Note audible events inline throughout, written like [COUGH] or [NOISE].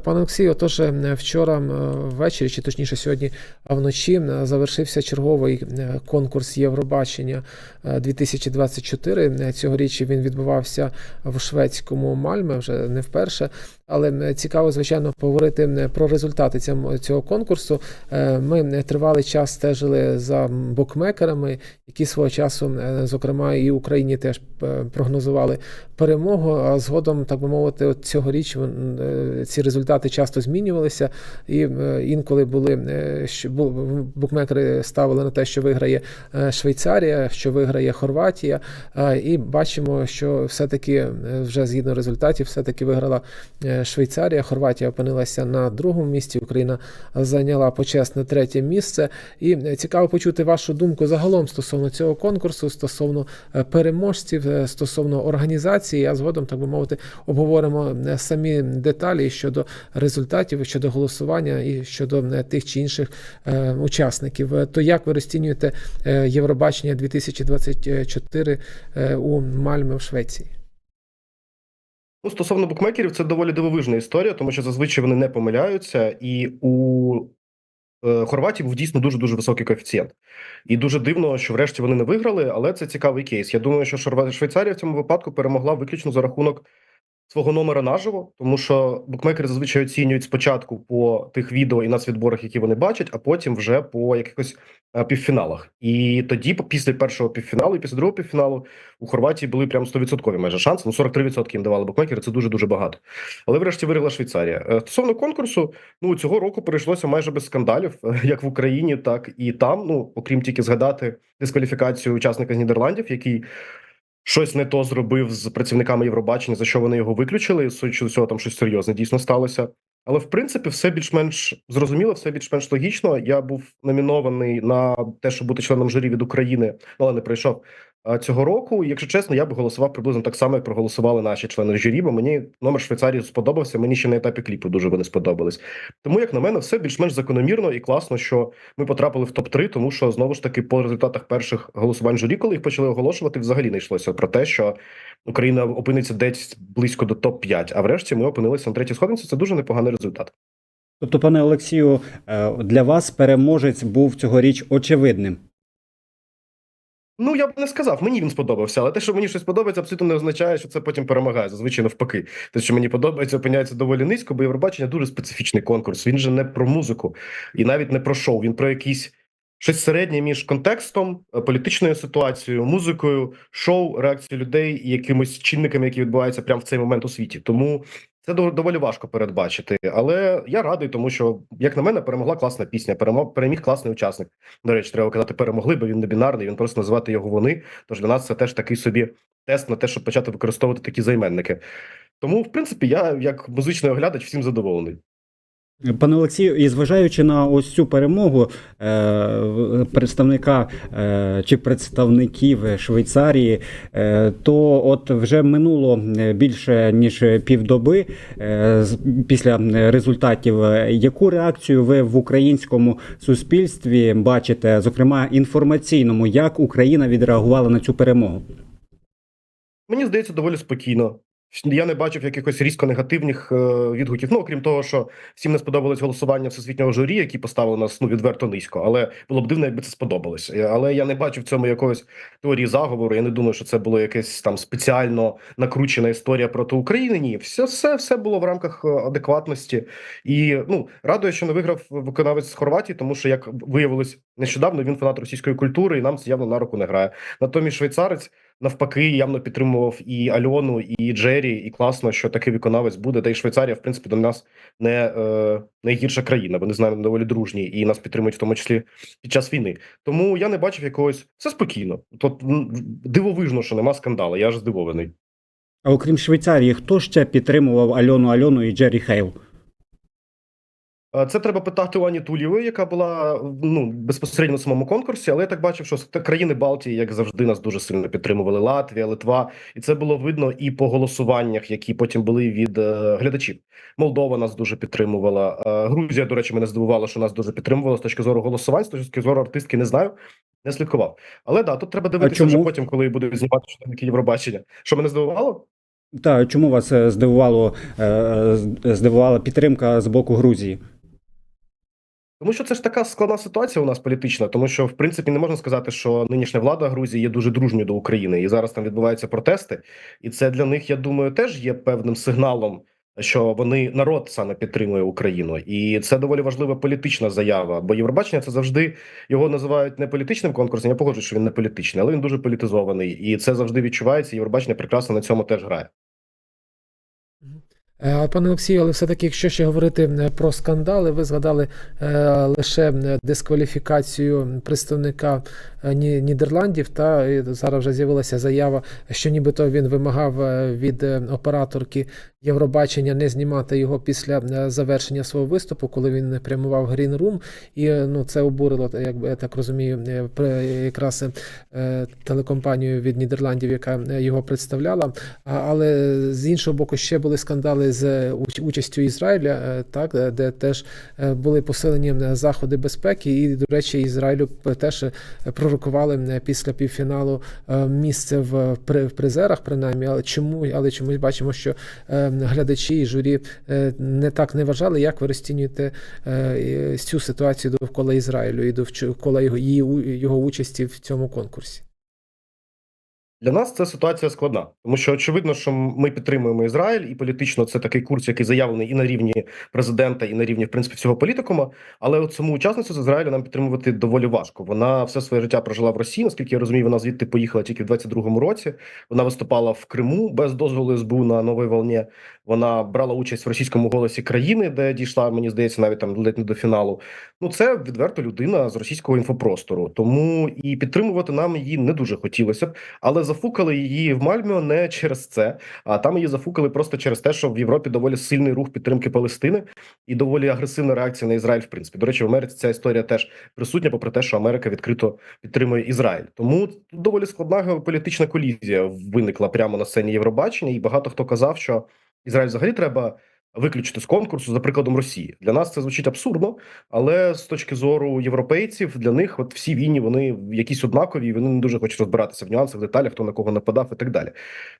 Пане Олексію, отож, е, вчора ввечері, чи точніше сьогодні вночі, завершився черговий е, конкурс Євробачення е, 2024. Е, Цьогоріч він відбувався в шведському Мальме, вже не вперше. Але цікаво, звичайно, поговорити про результати цього конкурсу. Е, Ми тривалий час стежили за букмекерами, які свого часу, е, зокрема, і Україні теж е, прогнозували перемогу. А згодом, так би мовити, от цьогоріч е, ці результати часто змінювалися, і е, інколи були е, букмекери ставили на те, що виграє е, Швейцарія, що виграє Хорватія. І бачимо, що все-таки вже згідно результатів, все-таки виграла Швейцарія. Хорватія опинилася на другому місці. Україна зайняла почесне третє місце. І цікаво почути вашу думку загалом стосовно цього конкурсу, стосовно переможців, стосовно організації. А згодом, так би мовити, обговоримо самі деталі щодо результатів, щодо голосування і щодо е, тих чи інших е, учасників. Е, То як ви розцінюєте Євробачення 2024 е, у Мальме в Швеції? Ну, стосовно букмекерів, це доволі дивовижна історія, тому що зазвичай вони не помиляються, і у Хорватії був дійсно дуже дуже високий коефіцієнт. І дуже дивно, що врешті вони не виграли, але це цікавий кейс. Я думаю, що Швейцарія в цьому випадку перемогла виключно за рахунок свого номера наживо, тому що букмекери зазвичай оцінюють спочатку по тих відео і нацвідборах, які вони бачать, а потім вже по якихось е, півфіналах. І тоді, після першого півфіналу і після другого півфіналу, у Хорватії були прям 100% майже шанси. Ну 43% їм давали букмекери. Це дуже дуже багато. Але врешті виграла Швейцарія. Е, Стосовно конкурсу, ну цього року перейшлося майже без скандалів, е, як в Україні, так і там. Ну окрім тільки згадати дискваліфікацію учасника з Нідерландів, який. Щось не то зробив з працівниками Євробачення, за що вони його виключили. Судячи до цього, там щось серйозне дійсно сталося. Але в принципі, все більш-менш зрозуміло, все більш-менш логічно. Я був номінований на те, щоб бути членом журі від України, але не пройшов а, цього року. Якщо чесно, я б голосував приблизно так само, як проголосували наші члени журі, бо мені номер Швейцарії сподобався. Мені ще на етапі кліпу дуже вони сподобались. Тому, як на мене, все більш-менш закономірно і класно, що ми потрапили в топ 3 тому що знову ж таки по результатах перших голосувань журі, коли їх почали оголошувати, взагалі не йшлося про те, що Україна опиниться десь близько до топ 5 А врешті ми опинилися на третій сходинці. Це дуже непоганий результат. Тобто, пане Олексію, е, для вас переможець був цьогоріч очевидним. Ну я б не сказав, мені він сподобався, але те, що мені щось подобається, абсолютно не означає, що це потім перемагає. Зазвичай навпаки. Те, що мені подобається, опиняється доволі низько, бо Євробачення дуже специфічний конкурс. Він же не про музику і навіть не про шоу. Він про якийсь щось середнє між контекстом, е, політичною ситуацією, музикою, шоу, реакцією людей і якимось чинниками, які відбуваються прямо в цей момент у світі. Тому це доволі важко передбачити. Але я радий, тому що, як на мене, перемогла класна пісня. переміг класний учасник. До речі, треба казати, перемогли, бо він не бінарний, він просто називати його вони. Тож для нас це теж такий собі тест на те, щоб почати використовувати такі займенники. Тому, в принципі, я як музичний оглядач всім задоволений. Пане Олексію, і зважаючи на ось цю перемогу е, представника е, чи представників Швейцарії, е, то от вже минуло більше ніж півдоби після результатів. Яку реакцію ви в українському суспільстві бачите, зокрема інформаційному, як Україна відреагувала на цю перемогу? Мені здається, доволі спокійно. Я не бачив якихось різко негативних е, відгуків. Ну, окрім того, що всім не сподобалось голосування всесвітнього журі, які поставили нас ну відверто низько. Але було б дивно, якби це сподобалось. Е, Але я не бачу в цьому якоїсь теорії заговору. Я не думаю, що це було якесь там спеціально накручена історія проти України. Ні, все, все, все було в рамках е, адекватності. І ну радує, що не виграв виконавець з Хорватії, тому що як виявилось нещодавно, він фанат російської культури, і нам це явно на руку не грає. Натомість швейцарець навпаки явно підтримував і Альону, і Джері, і класно, що такий виконавець буде. Та й Швейцарія, в принципі, до нас не е, найгірша країна. Вони з нами доволі дружні і нас підтримують в тому числі під час війни. Тому я не бачив якогось все спокійно. Тут дивовижно, що нема скандалу. Я аж здивований. А окрім Швейцарії, хто ще підтримував Альону Альону і Джері Хейл? Е, Це треба питати у Ані Тулєвої, яка була ну безпосередньо на самому конкурсі. Але я так бачив, що країни Балтії, як завжди, нас дуже сильно підтримували. Латвія, Литва, і це було видно і по голосуваннях, які потім були від е, глядачів. Молдова нас дуже підтримувала. Е, Грузія, до речі, мене здивувала, що нас дуже підтримувала з точки зору голосувань, з точки зору артистки. Не знаю, не слідкував. Але да, тут треба дивитися вже потім, коли будуть знімати щоденники Євробачення. Що мене здивувало? Та чому вас е, здивувало е, здивувала підтримка з боку Грузії? Тому що це ж така складна ситуація у нас політична, тому що в принципі не можна сказати, що нинішня влада Грузії є дуже дружньою до України, і зараз там відбуваються протести, і це для них, я думаю, теж є певним сигналом, що вони народ саме підтримує Україну, і це доволі важлива політична заява. Бо Євробачення це завжди його називають не політичним конкурсом. Я погоджуюсь, що він не політичний, але він дуже політизований, і це завжди відчувається. Євробачення прекрасно на цьому теж грає. Е, Пане Олексію, але все-таки, якщо ще говорити е, про скандали, ви згадали е, лише дискваліфікацію представника Нідерландів. Та зараз вже з'явилася заява, що нібито він вимагав від операторки Євробачення не знімати його після завершення свого виступу, коли він прямував Green Room. І ну це обурило, якби я так розумію, якраз телекомпанію від Нідерландів, яка його представляла. Але з іншого боку, ще були скандали з участю Ізраїля, е, так е, де теж е, були посилені заходи безпеки, і до речі, Ізраїлю теж пророкували після півфіналу місце в при- в призерах, принаймні. Але чому але чомусь бачимо, що глядачі і журі не так не вважали. Як ви розцінюєте цю ситуацію довкола Ізраїлю і довкола його його участі в цьому конкурсі? Для нас ця ситуація складна, тому що очевидно, що ми підтримуємо Ізраїль, і політично це такий курс, який заявлений і на рівні президента, і на рівні в принципі всього політикума. Але от саму учасницю з Ізраїлю нам підтримувати доволі важко. Вона все своє життя прожила в Росії. Наскільки я розумію, вона звідти поїхала тільки в 22-му році. Вона виступала в Криму без дозволу СБУ на новій волні. Вона брала участь в російському голосі країни, де дійшла, мені здається, навіть там ледь не до фіналу. Ну це відверто людина з російського інфопростору. Тому і підтримувати нам її не дуже хотілося б. Але зафукали її в Мальміо не через це, а там її зафукали просто через те, що в Європі доволі сильний рух підтримки Палестини і доволі агресивна реакція на Ізраїль. В принципі, до речі, в Америці ця історія теж присутня, попри те, що Америка відкрито підтримує Ізраїль. Тому доволі складна геополітична колізія виникла прямо на сцені Євробачення, і багато хто казав, що Ізраїль взагалі треба. Виключити з конкурсу за прикладом Росії для нас це звучить абсурдно, але з точки зору європейців для них от всі війні вони якісь однакові, і вони не дуже хочуть розбиратися в нюансах, деталях, хто на кого нападав і так далі.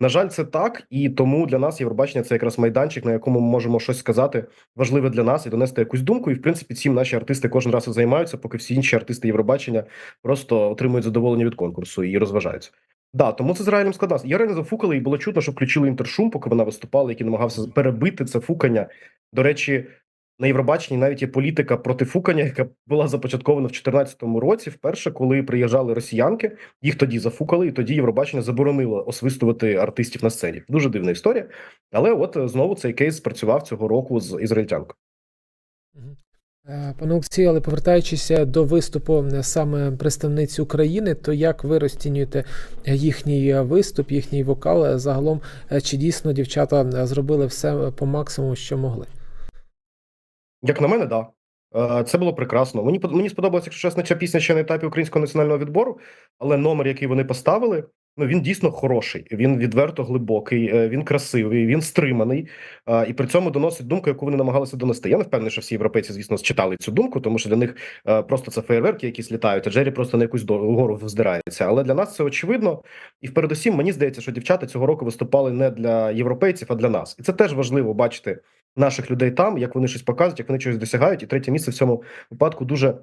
На жаль, це так, і тому для нас Євробачення це якраз майданчик, на якому ми можемо щось сказати важливе для нас і донести якусь думку. І в принципі, цим наші артисти кожен раз і займаються, поки всі інші артисти Євробачення просто отримують задоволення від конкурсу і розважаються. Да, тому це з Ізраїлем складно. Я реально зафукали, і було чутно, що включили інтершум, поки вона виступала, який намагався перебити це фукання. До речі, на Євробаченні навіть є політика проти фукання, яка була започаткована в 2014 році. Вперше, коли приїжджали росіянки, їх тоді зафукали, і тоді Євробачення заборонило освистувати артистів на сцені. Дуже дивна історія. Але от знову цей кейс спрацював цього року з ізраїльтянкою. Е, Пане Олексію, але повертаючись до виступу е, саме представниць України, то як ви розцінюєте е, їхній виступ, їхній вокал? Загалом, чи дійсно дівчата зробили все по максимуму, що могли? Як на мене, да. Е, Це було прекрасно. Мені мені сподобалася, якщо чесно, ця пісня ще на етапі українського національного відбору, але номер, який вони поставили, ну він дійсно хороший. Він відверто глибокий, е, він красивий, він стриманий, і при цьому доносить думку, яку вони намагалися донести. Я не впевнений, що всі європейці, звісно, читали цю думку, тому що для них е, просто це феєрверки, які літають, а Джері просто на якусь гору вздирається. Але для нас це очевидно. І передусім, мені здається, що дівчата цього року виступали не для європейців, а для нас. І це теж важливо бачити наших людей там, як вони щось показують, як вони щось досягають. І третє місце в цьому випадку дуже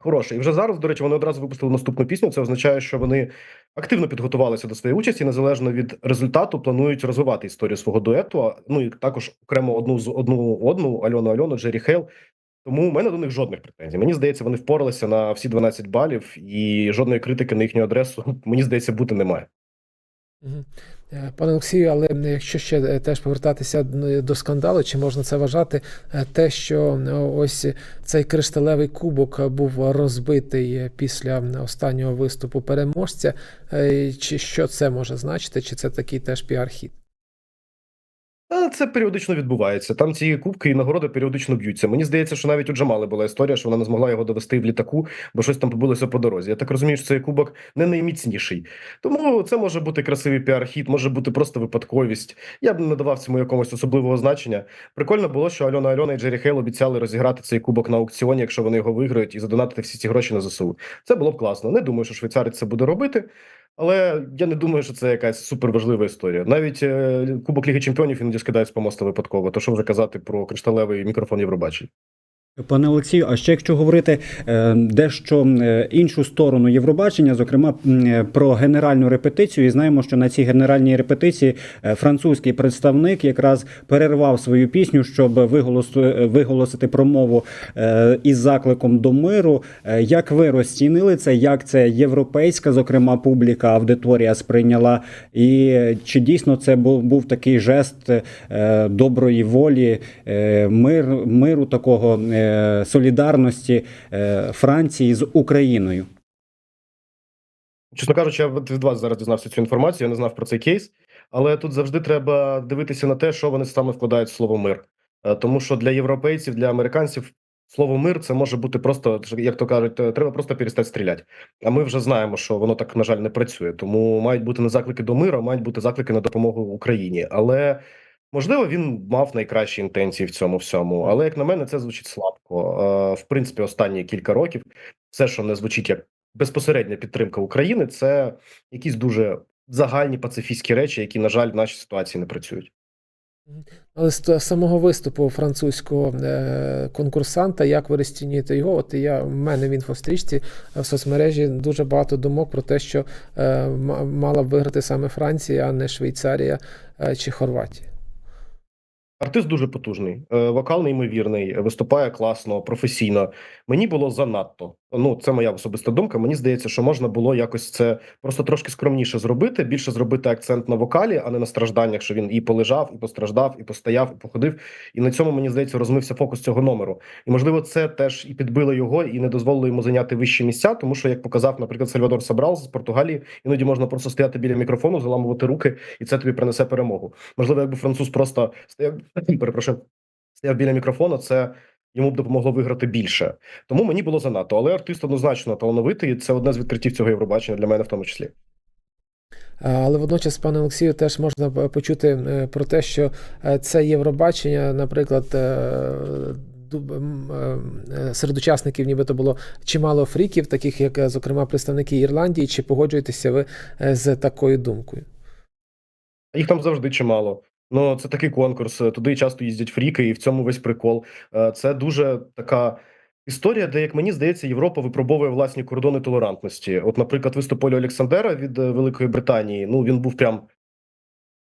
хороше. І вже зараз, до речі, вони одразу випустили наступну пісню. Це означає, що вони активно підготувалися до своєї участі, незалежно від результату, планують розвивати історію свого дуету. Ну і також окремо одну з одну одну Альону Альону, Джері Хейл. Тому у мене до них жодних претензій. Мені здається, вони впоралися на всі 12 балів, і жодної критики на їхню адресу, [LAUGHS] мені здається, бути немає. Е, Пане Олексію, але якщо ще е, теж повертатися до скандалу, чи можна це вважати, е, те, що ось цей кришталевий кубок був розбитий після останнього виступу переможця, чи що це може значити, чи це такий теж піар-хід? Та це періодично відбувається. Там ці кубки і нагороди періодично б'ються. Мені здається, що навіть у Джамали була історія, що вона не змогла його довести в літаку, бо щось там побилося по дорозі. Я так розумію, що цей кубок не найміцніший. Тому це може бути красивий піар-хід, може бути просто випадковість. Я б не давав цьому якомусь особливого значення. Прикольно було, що Альона Альона і Джері Хейл обіцяли розіграти цей кубок на аукціоні, якщо вони його виграють, і задонатити всі ці гроші на ЗСУ. Це було б класно. Не думаю, що швейцарець це буде робити. Але я не думаю, що це якась суперважлива історія. Навіть е, Кубок Ліги Чемпіонів іноді скидають з помоста випадково. То що вже казати про кришталевий мікрофон Євробачення? Пане Олексію, а ще якщо говорити е, дещо е, іншу сторону Євробачення, зокрема е, про генеральну репетицію, і знаємо, що на цій генеральній репетиції французький представник якраз перервав свою пісню, щоб виголос- виголосити промову із закликом до миру. Як ви розцінили це? Як це європейська, зокрема, публіка, аудиторія сприйняла? І чи дійсно це був, такий жест доброї волі, мир, миру такого солідарності е, Франції з Україною? Чесно кажучи, я від вас зараз дізнався цю інформацію. Я не знав про цей кейс, але тут завжди треба дивитися на те, що вони саме вкладають в слово мир. Е, Тому що для європейців, для американців слово мир це може бути просто, як то кажуть, е, треба просто перестати стріляти. А ми вже знаємо, що воно так на жаль не працює. Тому мають бути не заклики до миру, мають бути заклики на допомогу Україні. Але можливо він мав найкращі інтенції в цьому всьому. Але як на мене, це звучить слабко. Е, В принципі, останні кілька років все, що не звучить як безпосередня підтримка України, це якісь дуже загальні пацифістські речі, які, на жаль, в нашій ситуації не працюють. Але з самого виступу французького е, конкурсанта, як ви розцінюєте його? От я в мене в інфострічці е, в соцмережі дуже багато думок про те, що мала б виграти саме Франція, а не Швейцарія чи Хорватія. Артист дуже потужний, е, вокал неймовірний, виступає класно, професійно. Мені було занадто. Ну, це моя особиста думка. Мені здається, що можна було якось це просто трошки скромніше зробити, більше зробити акцент на вокалі, а не на стражданнях, що він і полежав, і постраждав, і постояв, і походив. І на цьому мені здається розмився фокус цього номеру. І можливо, це теж і підбило його, і не дозволило йому зайняти вищі місця, тому що, як показав, наприклад, Сальвадор Сабрал з Португалії, іноді можна просто стояти біля мікрофону, заламувати руки, і це тобі принесе перемогу. Можливо, якби француз просто стояв, [CLEARS THROAT] перепрошую, стояв біля мікрофону, це йому б допомогло виграти більше. Тому мені було занадто. Але артист однозначно талановитий. і Це одне з відкриттів цього Євробачення для мене в тому числі. Е, Але водночас, пане Олексію, теж можна почути е, про те, що е, це Євробачення, наприклад, е, е, серед учасників нібито було чимало фріків, таких як, е, зокрема, представники Ірландії. Чи погоджуєтеся ви е, з такою думкою? Їх там завжди чимало. Ну, це такий конкурс. Туди часто їздять фріки, і в цьому весь прикол. Е, Це дуже така історія, де, як мені здається, Європа випробовує власні кордони толерантності. От, наприклад, виступ Олі Олександера від е, Великої Британії. Ну, він був прям.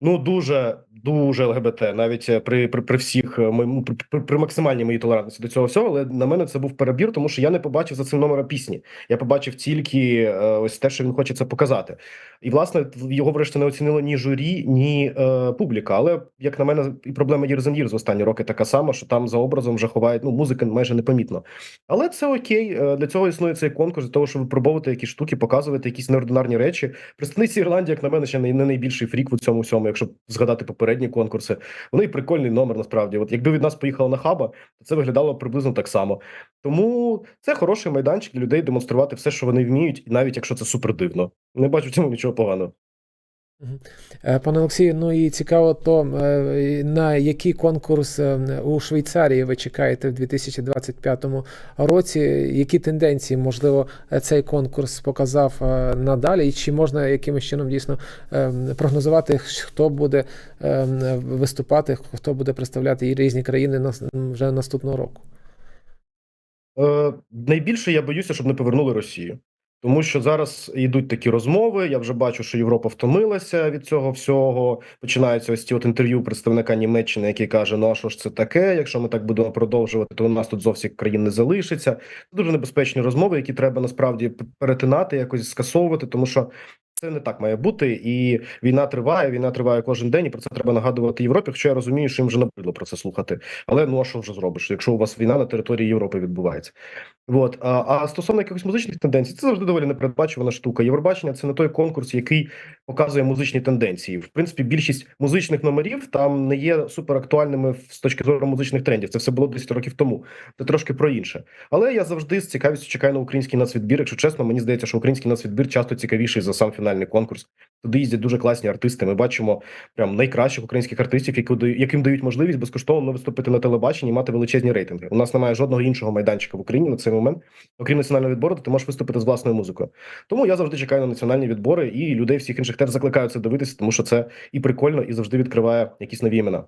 Ну, дуже дуже ЛГБТ, навіть е, при при, при всіх е, при, при, при максимальній моїй толерантності до цього всього, але на мене це був перебір, тому що я не побачив за цим номера пісні. Я побачив тільки е, ось те, що він хоче це показати. І власне його врешті не оцінило ні журі, ні е, публіка. Але як на мене, і проблема Years в останні роки така сама, що там за образом вже ховають ну музика майже непомітно. Але це окей. е, Для цього існує цей конкурс, для того, щоб випробовувати якісь штуки, показувати якісь неординарні речі. Представниці Ірландії, як на мене, ще не, найбільший фрік в цьому всьому, якщо згадати попередні конкурси. Вони прикольний номер насправді. От якби від нас поїхала на хаба, то це виглядало приблизно так само. Тому це хороший майданчик для людей демонструвати все, що вони вміють, і навіть якщо це супер дивно. Не бачу в цьому нічого поганого. Е, Пане Олексію, ну і цікаво, то е, на який конкурс е, у Швейцарії ви чекаєте в 2025 році? Які тенденції, можливо, цей конкурс показав надалі? І чи можна якимось чином дійсно прогнозувати, хто буде виступати, хто буде представляти різні країни вже наступного року? Найбільше я боюся, щоб не повернули Росію. Тому що зараз йдуть такі розмови. Я вже бачу, що Європа втомилася від цього всього. Починаються ось ці от інтерв'ю представника Німеччини, який каже: Ну а що ж це таке? Якщо ми так будемо продовжувати, то у нас тут зовсім країн не залишиться. Це дуже небезпечні розмови, які треба насправді перетинати, якось скасовувати, тому що це не так має бути. І війна триває. Війна триває кожен день. І про це треба нагадувати Європі. Хоча я розумію, що їм вже набридло про це слухати. Але ну а що вже зробиш, якщо у вас війна на території Європи відбувається? От а, а стосовно якихось музичних тенденцій, це завжди доволі непередбачувана штука. Євробачення це не той конкурс, який показує музичні тенденції. В принципі, більшість музичних номерів там не є суперактуальними з точки зору музичних трендів. Це все було 10 років тому. Це трошки про інше. Але я завжди з цікавістю чекаю на український нацвідбір. Якщо чесно, мені здається, що український нацвідбір часто цікавіший за сам фінальний конкурс. Туди їздять дуже класні артисти. Ми бачимо прям найкращих українських артистів, які яким дають можливість безкоштовно виступити на телебаченні і мати величезні рейтинги. У нас немає жодного іншого майданчика в Україні на цей момент. Окрім національного відбору, то ти можеш виступити з власною музикою. Тому я завжди чекаю на національні відбори, і людей всіх інших теж закликаю це дивитися, тому що це і прикольно, і завжди відкриває якісь нові імена.